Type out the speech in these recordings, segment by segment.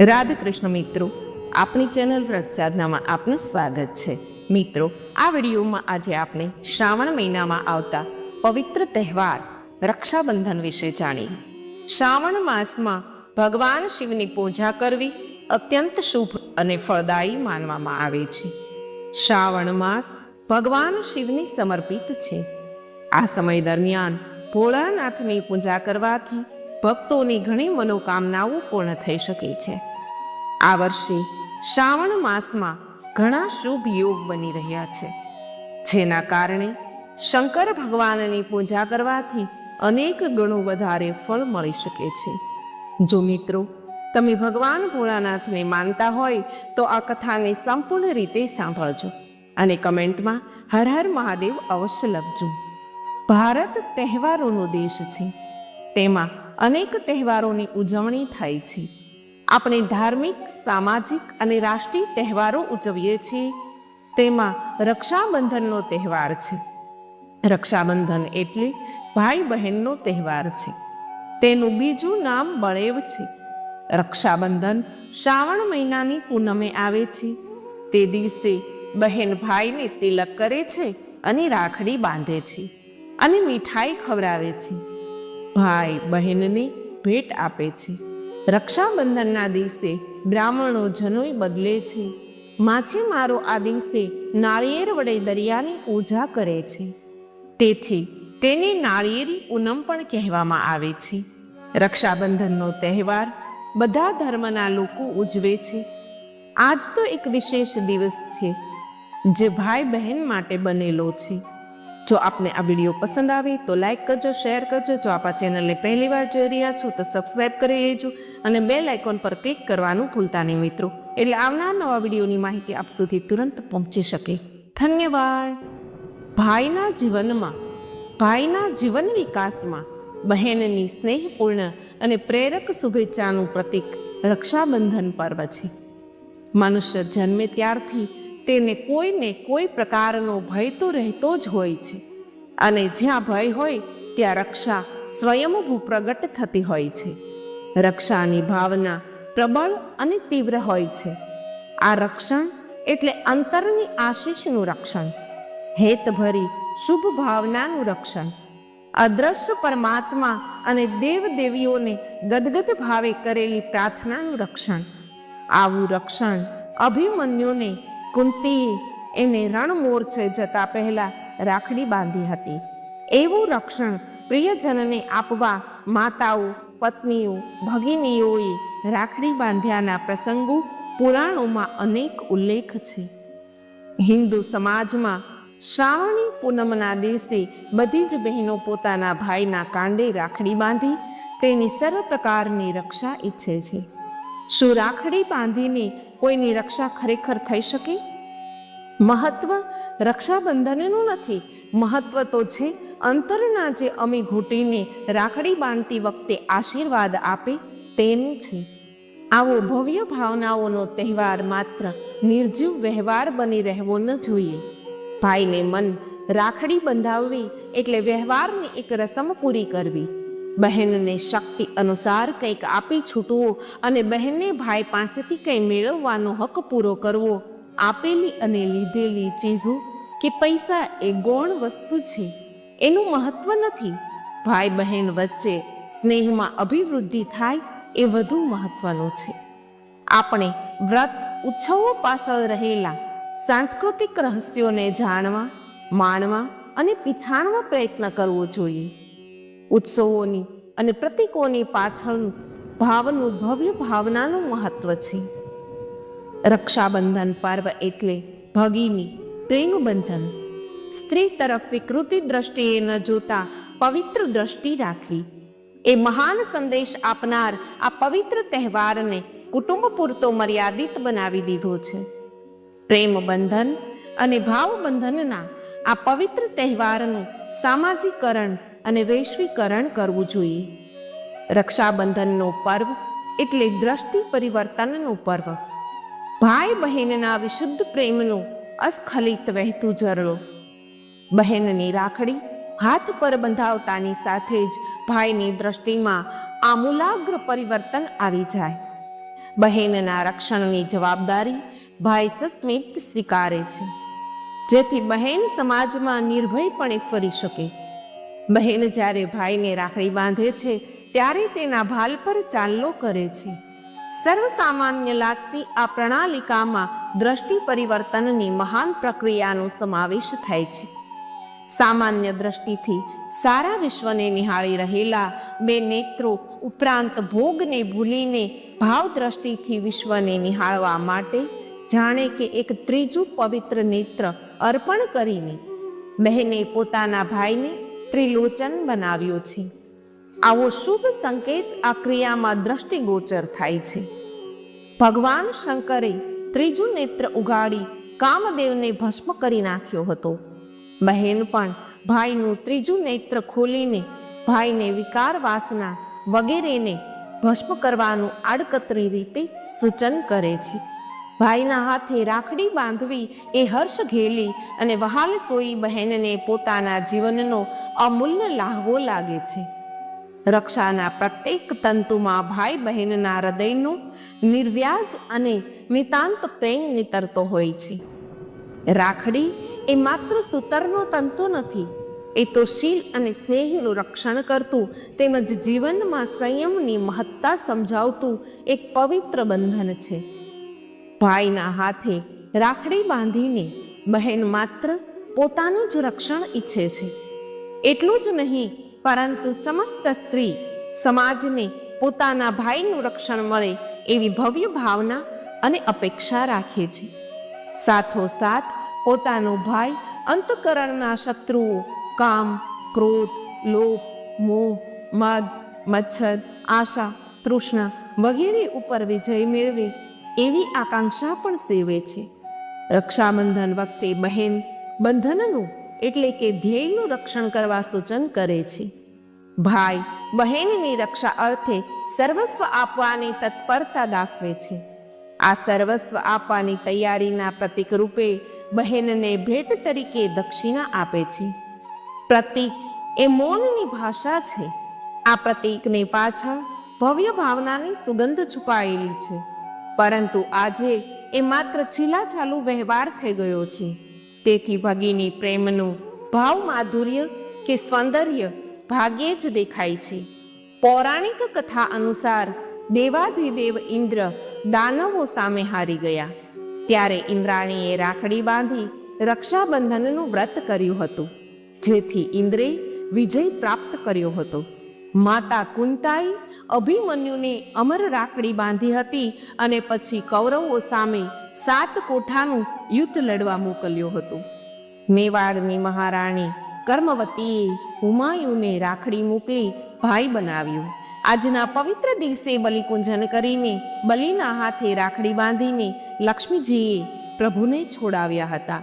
રાધે કૃષ્ણ મિત્રો આપણી ચેનલ વ્રતસાધનામાં આપનું સ્વાગત છે. મિત્રો, આ વિડીયોમાં આજે આપણે શ્રાવણ મહિનામાં આવતા પવિત્ર તહેવાર રક્ષાબંધન વિશે જાણીએ. શ્રાવણ માસમાં ભગવાન શિવની પૂજા કરવી અત્યંત શુભ અને ફળદાયી માનવામાં આવે છે. શ્રાવણ માસ ભગવાન શિવને સમર્પિત છે. આ સમય દરમિયાન ભોળાનાથની પૂજા કરવાથી ભક્તોની ઘણી મનોકામનાઓ પૂર્ણ થઈ શકે છે. આ વર્ષે શ્રાવણ માસમાં ઘણા શુભ યોગ બની રહ્યા છે. જેના કારણે શંકર ભગવાનની પૂજા કરવાથી અનેક ગણું વધારે ફળ મળી શકે છે. જો મિત્રો, તમે ભગવાન ભોળાનાથને માનતા હોય તો આ કથાને સંપૂર્ણ રીતે સાંભળજો અને કમેન્ટમાં હર હર મહાદેવ અવશ્ય લખજો. ભારત તહેવારોનો દેશ છે. તેમાં અનેક તહેવારોની ઉજવણી થાય છે. આપણે ધાર્મિક, સામાજિક અને રાષ્ટ્રીય તહેવારો ઉજવીએ છીએ. તેમાં રક્ષાબંધનનો તહેવાર છે. રક્ષાબંધન એટલે ભાઈ બહેનનો તહેવાર છે. તેનું બીજું નામ બળેવ છે. રક્ષાબંધન શ્રાવણ મહિનાની પૂનમે આવે છે. તે દિવસે બહેન ભાઈને તિલક કરે છે અને રાખડી બાંધે છે અને મીઠાઈ ખવડાવે છે. ભાઈ બહેનને ભેટ આપે છે. રક્ષાબંધનના દિવસે બ્રાહ્મણો જનોઈ બદલે છે. માછીમારો આ દિવસે નાળિયેર વડે દરિયાની પૂજા કરે છે. તેથી તેને નાળિયેરી પૂનમ પણ કહેવામાં આવે છે. રક્ષાબંધનનો તહેવાર બધા ધર્મના લોકો ઉજવે છે. આજ તો એક વિશેષ દિવસ છે, જે ભાઈ બહેન માટે બનેલો છે. જો આપને આ વીડિયો પસંદ આવે તો લાઈક કરજો, શેર કરજો. જો આપ આ ચેનલને પહેલી વાર જોઈ રહ્યા છો તો સબસ્ક્રાઈબ કરી લેજો અને બેલ આઇકોન પર ક્લિક કરવાનું ભૂલતા નહીં મિત્રો. એટલે આવનાર નવા વિડીયોની માહિતી આપ સુધી તુરંત પહોંચી શકે. ધન્યવાદ. ભાઈના જીવનમાં, ભાઈના જીવન વિકાસમાં બહેનની સ્નેહપૂર્ણ અને પ્રેરક શુભેચ્છાનું પ્રતીક રક્ષાબંધન પર્વ છે. મનુષ્ય જન્મે ત્યારથી તેને કોઈને કોઈ પ્રકારનો ભય તો રહેતો જ હોય છે. અને જ્યાં ભય હોય, ત્યાં રક્ષા સ્વયંભૂ પ્રગટ થતી હોય છે. રક્ષાની ભાવના પ્રબળ અને તીવ્ર હોય છે. આ રક્ષણ એટલે અંતરની આશીષનું રક્ષણ, હેતભરી શુભ ભાવનાનું રક્ષણ. અદ્રશ્ય પરમાત્મા અને દેવ દેવીઓને ગદગદ ભાવે કરેલી પ્રાર્થનાનું રક્ષણ. આવું રક્ષણ અભિમન્યુને કુંતીએ એને રણમોરચે જતા પહેલા રાખડી બાંધી હતી. એવું રક્ષણ પ્રિયજનને આપવા માતાઓ, પત્નીઓ, ભગિનીઓએ રાખડી બાંધ્યાના પ્રસંગો પુરાણોમાં અનેક ઉલ્લેખ છે. હિન્દુ સમાજમાં શ્રાવણી પૂનમના દિવસે બધી જ બહેનો પોતાના ભાઈના કાંડે રાખડી બાંધી તેની સર્વ પ્રકારની રક્ષા ઈચ્છે છે. શું રાખડી બાંધીને કોઈની રક્ષા ખરેખર થઈ શકે? મહત્વ રક્ષાબંધનનું નથી. મહત્વ તો છે અંતરના જે અમી ઘૂંટીને રાખડી બાંધતી વખતે આશીર્વાદ આપે તેનું છે. આવો ભવ્ય ભાવનાઓનો તહેવાર માત્ર નિર્જીવ વ્યવહાર બની રહેવો ન જોઈએ. ભાઈને મન રાખડી બંધાવવી એટલે વ્યવહારની એક રસમ પૂરી કરવી. બહેનને શક્તિ અનુસાર કંઈક આપી છૂટવું અને બહેનને ભાઈ પાસેથી કંઈ મેળવવાનો હક પૂરો કરવો. આપેલી અને લીધેલી ચીજો કે પૈસા એ ગૌણ વસ્તુ છે. એનું મહત્વ નથી. ભાઈ બહેન વચ્ચે સ્નેહમાં અભિવૃદ્ધિ થાય એ વધુ મહત્વનું છે. આપણે વ્રત ઉત્સવો પાછળ રહેલા સાંસ્કૃતિક રહસ્યોને જાણવા, માણવા અને પીછાણવા પ્રયત્ન કરવો જોઈએ. ઉત્સવોની અને પ્રતીકોની પાછળનું ભાવનું ભવ્ય ભાવનાનું મહત્વ છે. રક્ષાબંધન પર્વ એટલે ભગીની પ્રેમબંધન. સ્ત્રી તરફ વિકૃતિ દ્રષ્ટિએ ન જોતા પવિત્ર દ્રષ્ટિ રાખવી. એ મહાન સંદેશ આપનાર આ પવિત્ર તહેવારને કુટુંબ પૂરતો મર્યાદિત બનાવી દીધો છે. પ્રેમ બંધન અને ભાવબંધનના આ પવિત્ર તહેવારનું સામાજિકરણ અને વૈશ્વિકરણ કરવું જોઈએ. રક્ષાબંધનનો પર્વ એટલે દ્રષ્ટિ પરિવર્તનનો પર્વ. ભાઈ બહેનના વિશુદ્ધ પ્રેમનું અસ્ખલિત વહેતું ઝરણું. બહેનની રાખડી હાથ પર બંધાવતાની સાથે જ ભાઈની દ્રષ્ટિમાં આમૂલાગ્ર પરિવર્તન આવી જાય. બહેનના રક્ષણની જવાબદારી ભાઈ સસ્મિત સ્વીકારે છે. જેથી બહેન સમાજમાં નિર્ભયપણે ફરી શકે. બહેન જ્યારે ભાઈને રાખડી બાંધે છે, ત્યારે તેના ભાલ પર ચાલનો કરે છે. સર્વસામાન્ય લાગતી આ પ્રણાલિકામાં દ્રષ્ટિ પરિવર્તનની મહાન પ્રક્રિયાનો સમાવેશ થાય છે. સામાન્ય દ્રષ્ટિથી સારા વિશ્વને નિહાળી રહેલા બે નેત્રો ઉપરાંત ભોગને ભૂલીને ભાવ દ્રષ્ટિથી વિશ્વને નિહાળવા માટે જાણે કે એક ત્રીજું પવિત્ર નેત્ર અર્પણ કરીને બહેને પોતાના ભાઈને ત્રિલોચન બનાવ્યો છે. આવો શુભ સંકેત આ ક્રિયામાં દ્રષ્ટિગોચર થાય છે. ભગવાન શંકરે ત્રીજું નેત્ર ઉગાડી કામદેવને ભસ્મ કરી નાખ્યો હતો. બહેન પણ ભાઈનું ત્રીજું નેત્ર ખોલીને ભાઈને વિકાર વાસના વગેરેને ભસ્મ કરવાનું આડકતરી રીતે સૂચન કરે છે. ભાઈના હાથે રાખડી બાંધવી એ હર્ષ ઘેલી અને વહાલ સોઈ બહેનને પોતાના જીવનનો અમૂલ્ય લાહવો લાગે છે. રક્ષાના પ્રત્યેક તંતુમાં ભાઈ બહેનના હૃદયનો નિર્વ્યાજ અને નિતાંત પ્રેમ નીતરતો હોય છે. રાખડી એ માત્ર સૂતરનો તંતુ નથી, એ તો શીલ અને સ્નેહનું રક્ષણ કરતું તેમજ જીવનમાં સંયમની મહત્તા સમજાવતું એક પવિત્ર બંધન છે. ભાઈના હાથે રાખડી બાંધીને બહેન માત્ર પોતાનું જ રક્ષણ ઈચ્છે છે. એટલું જ નહીં, પરંતુ સમસ્ત સ્ત્રી સમાજને પોતાના ભાઈનું રક્ષણ મળે એવી ભવ્ય ભાવના અને અપેક્ષા રાખે છે. સાથોસાથ પોતાનો ભાઈ અંતકરણના શત્રુઓ કામ, ક્રોધ, લોભ, મોહ, મદ, મચ્છર, આશા, તૃષ્ણા વગેરે ઉપર વિજય મેળવે એવી આકાંક્ષા પણ સેવે છે. રક્ષાબંધન વખતે બહેન બંધનનું એટલે કે ધ્યેયનું રક્ષણ કરવા સૂચન કરે છે. ભાઈ બહેનની રક્ષા અર્થે સર્વસ્વ આપવાની તત્પરતા દાખવે છે. આ સર્વસ્વ આપવાની તૈયારીના પ્રતીક રૂપે બહેનને ભેટ તરીકે દક્ષિણા આપે છે. પ્રતીક એ મૌનની ભાષા છે. આ પ્રતીકની પાછળ ભવ્ય ભાવનાની સુગંધ છુપાયેલી છે. પરંતુ આજે એ માત્ર છિલાછાલુ વ્યવહાર થઈ ગયો છે. તેથી ભગીની પ્રેમનું ભાવ માધુર્ય કે સૌંદર્ય ભાગ્યે જ દેખાય છે. પૌરાણિક કથા અનુસાર દેવાધિદેવ ઇન્દ્ર દાનવો સામે હારી ગયા. ત્યારે ઇન્દ્રાણીએ રાખડી બાંધી રક્ષાબંધનનું વ્રત કર્યું હતું, જેથી ઇન્દ્રે વિજય પ્રાપ્ત કર્યો હતો. માતા કુંતાઈ અભિમન્યુને અમર રાખડી બાંધી હતી અને પછી કૌરવો સામે સાત કોઠાનું યુદ્ધ લડવા મોકલ્યો હતો. મેવાડની મહારાણી કર્મવતીએ હુમાયુને રાખડી મોકલી ભાઈ બનાવ્યું. આજના પવિત્ર દિવસે બલિકુંજન કરીને બલિના હાથે રાખડી બાંધીને લક્ષ્મીજીએ પ્રભુને છોડાવ્યા હતા.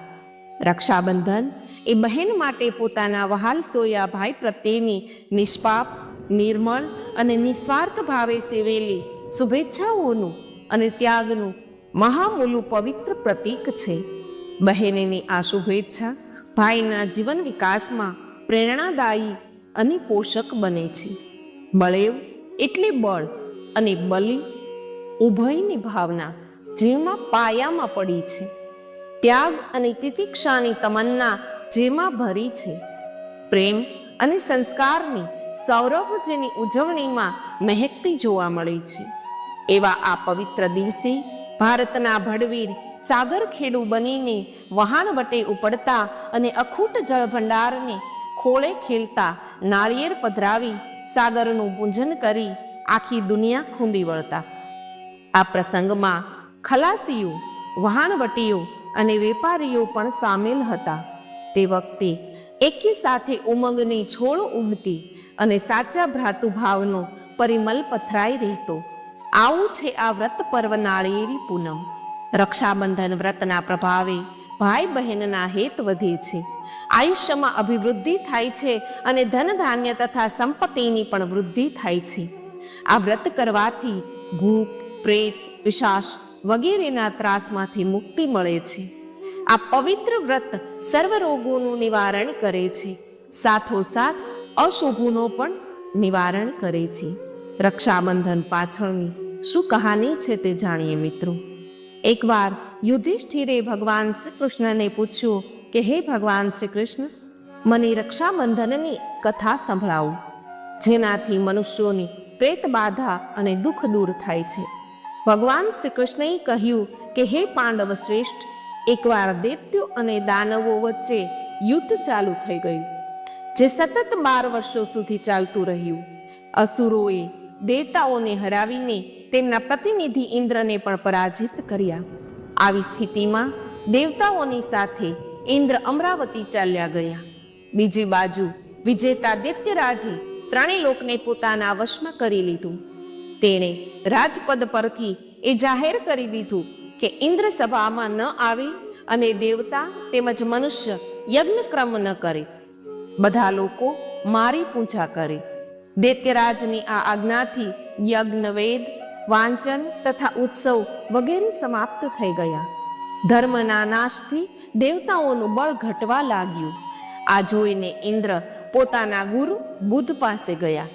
રક્ષાબંધન એ બહેન માટે પોતાના વહાલ સોયા ભાઈ પ્રત્યેની નિષ્પાપ નિર્મળ અને નિસ્વાર્થ ભાવે સેવેલી શુભેચ્છાઓનું અને ત્યાગનું મહામૂલું પવિત્ર પ્રતીક છે. બહેનની આ શુભેચ્છા ભાઈના જીવન વિકાસમાં પ્રેરણાદાયી અને પોષક બને છે. બળેવ એટલે બળ અને બલિ ઉભયની ભાવના જેમાં પાયામાં પડી છે. ત્યાગ અને તિતિક્ષાની તમન્ના જેમાં ભરી છે. પ્રેમ અને સંસ્કારની સૌરભ જેની ઉજવણીમાં મહેકતી જોવા મળે છે. એવા આ પવિત્ર દિવસે ભારતના ભડવીર સાગર ખેડુ બનીને વહાણ વટે ઉપડતા અને અખૂટ જળભંડારને ખોળે ખેલતા નાળિયેર પધરાવી સાગરનું પૂજન કરી આખી દુનિયા ખૂંદી વળતા. આ પ્રસંગમાં ખલાસીઓ વહાણવટીઓ અને વેપારીઓ પણ સામેલ હતા. તે વખતે એકી સાથે ઉમંગની છોડ ઉમતી અને સાચા ભ્રાતુભાવનો પરિમલ પથરાઈ રહેતો. આવું છે આ વ્રત પર્વ નાળિયેરી પૂનમ. રક્ષાબંધન વ્રતના પ્રભાવે ભાઈ બહેનના હેત વધે છે. આયુષ્યમાં અભિવૃદ્ધિ થાય છે અને ધન ધાન્ય તથા સંપત્તિની પણ વૃદ્ધિ થાય છે. આ વ્રત કરવાથી ભૂખ, પ્રેત, વિશાસ વગેરેના ત્રાસમાંથી મુક્તિ મળે છે. આ પવિત્ર વ્રત સર્વ રોગોનું નિવારણ કરે છે. સાથોસાથ અશુભોનો પણ નિવારણ કરે છે. રક્ષાબંધન પાછળની શું કહાની છે તે જાણીએ મિત્રો. એકવાર યુધિષ્ઠિરે ભગવાન શ્રી કૃષ્ણને પૂછ્યું કે, હે ભગવાન શ્રી કૃષ્ણ મને રક્ષાબંધનની કથા સંભળાવો, જેનાથી મનુષ્યોની પ્રેત બાધા અને દુઃખ દૂર થાય છે. ભગવાન શ્રી કૃષ્ણએ કહ્યું કે, હે પાંડવ શ્રેષ્ઠ, એકવાર દૈત્યો અને દાનવો વચ્ચે યુદ્ધ ચાલુ થઈ ગયું. જે સતત બાર વર્ષો સુધી ચાલતું રહ્યું. અસુરોએ દેવતાઓને હરાવીને તેમના પ્રતિનિધિ ઇન્દ્રને પણ પરાજિત કર્યા. આવી સ્થિતિમાં દેવતાઓની સાથે ઇન્દ્ર અમરાવતી ચાલ્યા ગયા. બીજી બાજુ વિજેતા દૈત્યરાજે ત્રણેય લોકને પોતાના વશમાં કરી લીધું. તેણે રાજપદ પરથી એ જાહેર કરી દીધું કે ઇન્દ્ર સભામાં ન આવે અને દેવતા તેમજ મનુષ્ય યજ્ઞક્રમ ન કરે. બધા લોકો મારી પૂજા કરે. દૈત્યરાજની આ આજ્ઞાથી યજ્ઞ, વેદ, વાંચન તથા ઉત્સવ વગેરે સમાપ્ત થઈ ગયા. ધર્મના નાશથી દેવતાઓનું બળ ઘટવા લાગ્યું. આ જોઈને ઇન્દ્ર પોતાના ગુરુ બુદ્ધ પાસે ગયા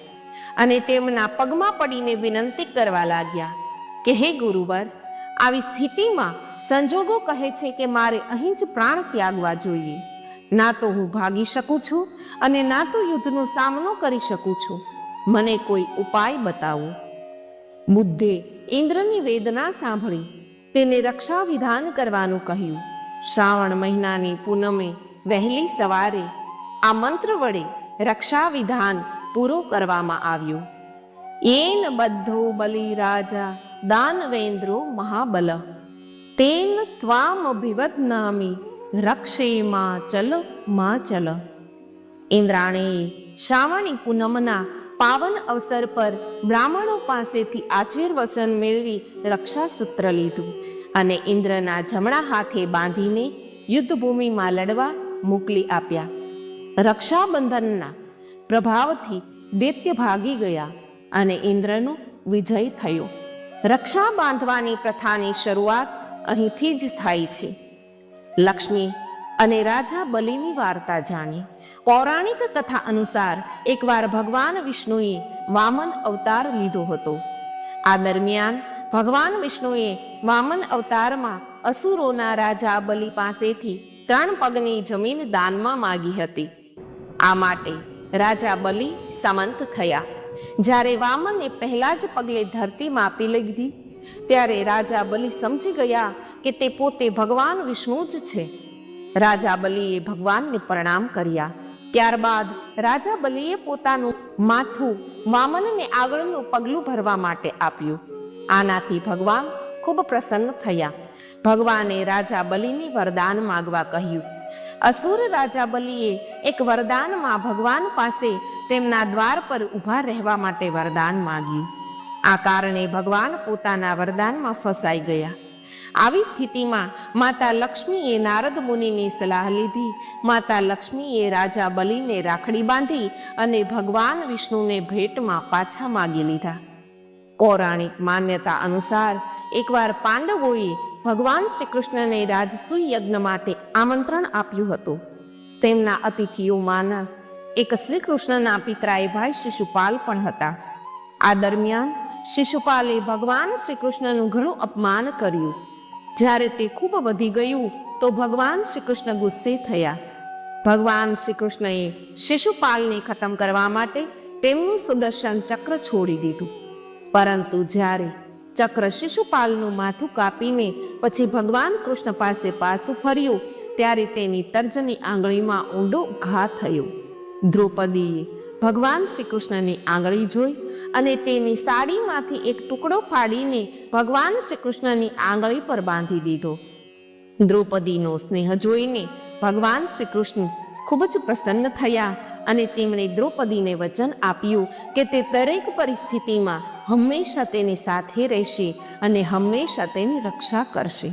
અને તેમના પગમાં પડીને વિનંતી કરવા લાગ્યા કે, હે ગુરુવર, આવી સ્થિતિમાં સંજોગો કહે છે કે મારે અહીં જ પ્રાણ ત્યાગવા જોઈએ. ના તો હું ભાગી શકું છું અને ના તો યુદ્ધનો સામનો કરી શકું છું. મને કોઈ ઉપાય બતાવો? બુદ્ધે ઇન્દ્રની વેદના સાંભળી, તેને રક્ષા વિધાન કરવાનું કહ્યું. શ્રાવણ મહિનાની પૂનમે વહેલી સવારે આ મંત્ર વડે રક્ષા વિધાન પૂરો કરવામાં આવ્યું. એન બધો બલિ રાજા દાનવેન્દ્રો મહાબલ, તેન ત્વામ અભિવદનામી રક્ષે માં ચલમાં ચલ. ઇન્દ્રાણીએ શ્રાવણી પૂનમના પાવન અવસર પર બ્રાહ્મણો પાસેથી આશીર્વચન મેળવી રક્ષાસૂત્ર લીધું અને ઇન્દ્રના જમણા હાથે બાંધીને યુદ્ધભૂમિમાં લડવા મોકલી આપ્યા. રક્ષાબંધનના પ્રભાવથી દૈત્ય ભાગી ગયા અને ઇન્દ્રનો વિજય થયો. રક્ષા બાંધવાની પ્રથાની શરૂઆત અહીંથી જ થાય છે. લક્ષ્મી અને રાજા બલિની વાર્તા જાણી. પૌરાણિક કથા અનુસાર એકવાર ભગવાન વિષ્ણુએ વામન અવતાર લીધો હતો. આ દરમિયાન ભગવાન વિષ્ણુએ વામન અવતારમાં અસુરોના રાજા બલિ પાસેથી ત્રણ પગની જમીન દાનમાં માગી હતી. આ માટે રાજા બલિ સમંત થયા. જ્યારે વામને પહેલા જ પગલે ધરતી માપી લીધી, ત્યારે રાજા બલિ સમજી ગયા કે તે પોતે ભગવાન વિષ્ણુ જ છે. રાજા બલિએ ભગવાનને પ્રણામ કર્યા. ત્યારબાદ રાજા બલિએ પોતાનું માથું વામનને આગળનું પગલું ભરવા માટે આપ્યું. આનાથી ભગવાન ખૂબ પ્રસન્ન થયા. ભગવાને રાજા બલિની વરદાન માગવા કહ્યું. અસુર રાજા બલિએ એક વરદાનમાં ભગવાન પાસે તેમના દ્વાર પર ઊભા રહેવા માટે વરદાન માગ્યું. આ કારણે ભગવાન પોતાના વરદાનમાં ફસાઈ ગયા. આવી સ્થિતિમાં માતા લક્ષ્મીએ નારદ મુનિની સલાહ લીધી. માતા લક્ષ્મીએ રાજા બલિને રાખડી બાંધી અને ભગવાન વિષ્ણુને ભેટમાં પાછા માગી લીધા. પૌરાણિક માન્યતા અનુસાર એકવાર પાંડવોએ ભગવાન શ્રી કૃષ્ણને રાજસૂય યજ્ઞ માટે આમંત્રણ આપ્યું હતું. તેમના અતિથિઓમાંના એક શ્રી કૃષ્ણના પિતરાએ ભાઈ શિશુપાલ પણ હતા. આ દરમિયાન શિશુપાલે ભગવાન શ્રી કૃષ્ણનું ઘણું અપમાન કર્યું. જ્યારે તે ખૂબ વધી ગયું, તો ભગવાન શ્રી કૃષ્ણ ગુસ્સે થયા. ભગવાન શ્રી કૃષ્ણએ શિશુપાલને ખતમ કરવા માટે તેમનું સુદર્શન ચક્ર છોડી દીધું. પરંતુ જ્યારે ચક્ર શિશુપાલનું માથું કાપીને પછી ભગવાન કૃષ્ણ પાસે પાછું ફર્યું, ત્યારે તેની તર્જની આંગળીમાં ઊંડો ઘા થયો. દ્રૌપદીએ ભગવાન શ્રી કૃષ્ણની આંગળી જોઈ અને તેની સાડીમાંથી એક ટુકડો ફાડીને ભગવાન શ્રી કૃષ્ણની આંગળી પર બાંધી દીધો. દ્રૌપદીનો સ્નેહ જોઈને ભગવાન શ્રી કૃષ્ણ ખૂબ જ પ્રસન્ન થયા અને તેમણે દ્રૌપદીને વચન આપ્યું કે તે દરેક પરિસ્થિતિમાં હંમેશા તેની સાથે રહેશે અને હંમેશા તેની રક્ષા કરશે.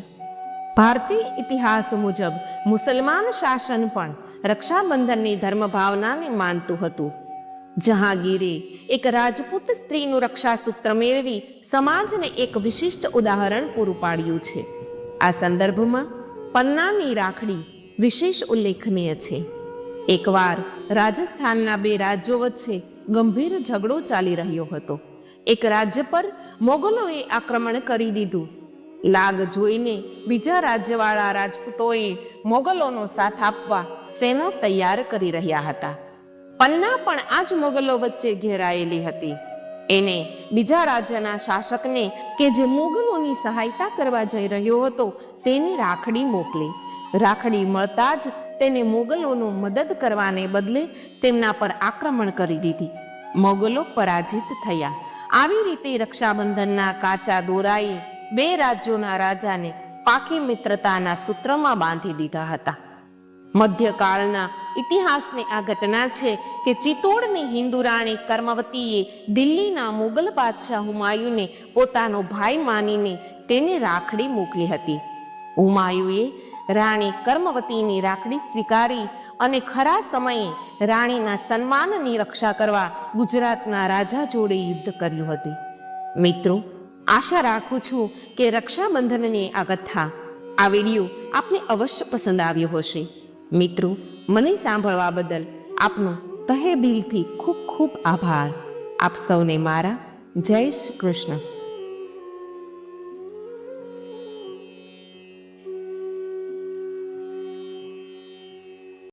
ભારતીય ઇતિહાસ મુજબ મુસલમાન શાસન પણ રક્ષાબંધનની ધર્મ ભાવનાને માનતું હતું. જહાંગીરે એક રાજપૂત સ્ત્રીનું રક્ષાસૂત્ર મેળવી સમાજને એક વિશિષ્ટ ઉદાહરણ પૂરું પાડ્યું છે. આ સંદર્ભમાં પન્નાની રાખડી વિશેષ ઉલ્લેખનીય છે. એકવાર રાજસ્થાનના બે રાજ્યો વચ્ચે ગંભીર ઝઘડો ચાલી રહ્યો હતો. એક રાજ્ય પર મોગલોએ આક્રમણ કરી દીધું. લાગ જોઈને બીજા રાજ્યવાળા રાજપૂતોએ મોગલોનો સાથ આપવા સેના તૈયાર કરી રહ્યા હતા. પન્ના પણ આ જ મોગલો વચ્ચે ઘેરાયેલી હતી. એને બીજા રાજ્યના શાસકને કે જે મોગલોની સહાયતા કરવા જઈ રહ્યો હતો, તેને રાખડી મોકલી. રાખડી મળતા જ તેને મોગલોનું મદદ કરવાને બદલે તેમના પર આક્રમણ કરી દીધી. મોગલો પરાજિત થયા. આવી રીતે રક્ષાબંધનના કાચા દોરાએ બે રાજ્યોના રાજાને પાકી મિત્રતાના સૂત્રમાં બાંધી દીધા હતા. મધ્યકાળના ઇતિહાસની આ ઘટના છે કે ચિત્તોડની હિન્દુ રાણી કર્મવતીએ દિલ્હીના મુગલ બાદશાહ હુમાયુને પોતાનો ભાઈ માનીને તેને રાખડી મોકલી હતી. હુમાયુએ રાણી કર્મવતીની રાખડી સ્વીકારી અને ખરા સમયે રાણીના સન્માનની રક્ષા કરવા ગુજરાતના રાજા જોડે યુદ્ધ કર્યું હતું. મિત્રો, આશા રાખું છું કે રક્ષાબંધનની આ કથા, આ વીડિયો આપને અવશ્ય પસંદ આવ્યો હશે. મિત્રો, મને સાંભળવા બદલ આપનો તહે દિલથી ખૂબ ખૂબ આભાર. આપ સૌને મારા જય શ્રી કૃષ્ણ.